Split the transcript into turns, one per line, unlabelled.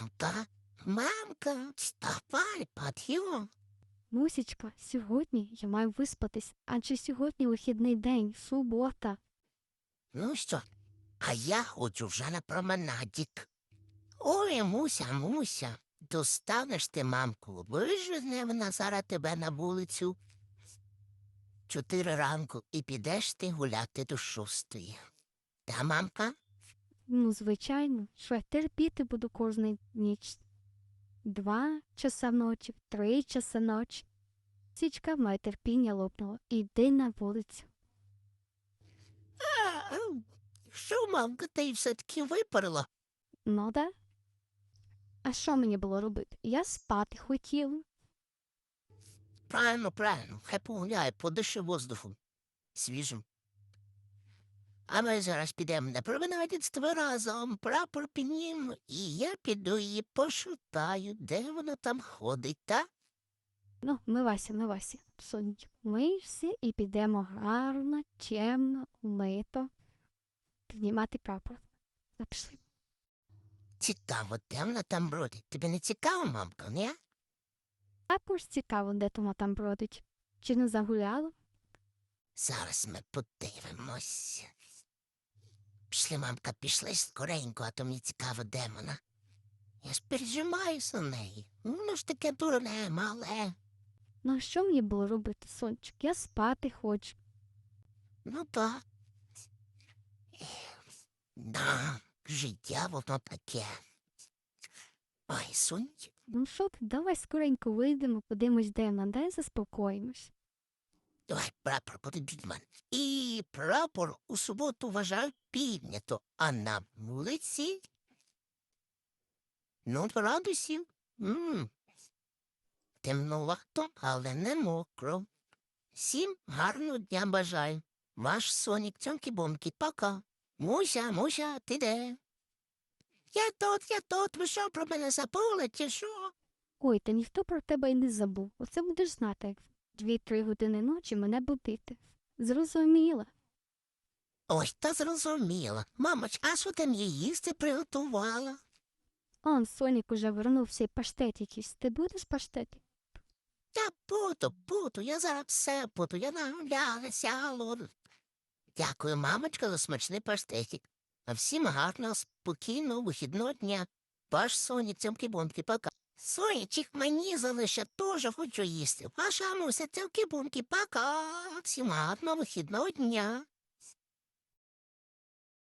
Мамка, мамка, вставай, підйом.
Мусічка, сьогодні я маю виспатись, адже сьогодні вихідний день, субота.
Ну що, а я ходжу вже на променадік. Ой, Муся, Муся, достанеш ти мамку, вижене вона зараз тебе на вулицю. Чотири ранку і підеш ти гуляти до шостої. Та, мамка?
Ну, звичайно, що я терпіти буду кожну ніч. Два часа ночі, три часа ночі. Січка моє терпіння лопнуло. Іди на вулицю.
А, що, мамка, ти все-таки випарила?
Ну да. А що мені було робити? Я спати хотів.
Правильно, правильно, хай погуляє, подиши воздухом свіжим. А ми зараз підемо на променадництво разом, прапор піднімемо, і я піду її пошукаю, де вона там ходить, та?
Ну, мивайся, мивайся. Сонечко, мийся і підемо гарно, чемно, умито. Піднімати прапор. Запішли.
Цікаво, де вона там бродить? Тобі не цікаво, мамка, ні?
Також цікаво, де тому там бродить. Чи не загуляло?
Зараз ми подивимось. Пішли, мамка, пішли скоренько, а то мені цікаво, де вона. Я ж пережимаюся за неї. Ну ж таке дурне, мале.
Ну, а що мені було робити, сончик? Я спати хочу.
Ну так. Да, життя воно таке. Ой, сонечко.
Ну що ти, давай скоренько вийдемо, подивимось, де вона, дай заспокоїмось.
Давай прапор подивіть мене. І прапор у суботу вважають піднято, а на вулиці ну, градусів. М. Темновато, але не мокро. Всім гарного дня бажаю. Ваш сонік цьомкі-бомкі, пока. Муся, Муся, ти де? Я тут, я тут, ви що про мене забули, чи що?
Ой, та ніхто про тебе й не забув. Оце будеш знати, дві-три години ночі мене будити. Зрозуміла.
Ой, та зрозуміла. Мамоч, а що ти мені їсти приготувала?
Он Сонік уже вернувся і паштет якийсь. Ти будеш паштет?
Я буду, буду, я зараз все буду, я нагулялася, алло. Дякую, мамочка, за смачний паштетик. А всім гарного, спокійного вихідного дня. Ваш Соні цьомки-бомки, пока. Сонячик мені залише, теж хочу їсти. Ваша муся цьомки-бомки, пока. Всім гарного вихідного дня.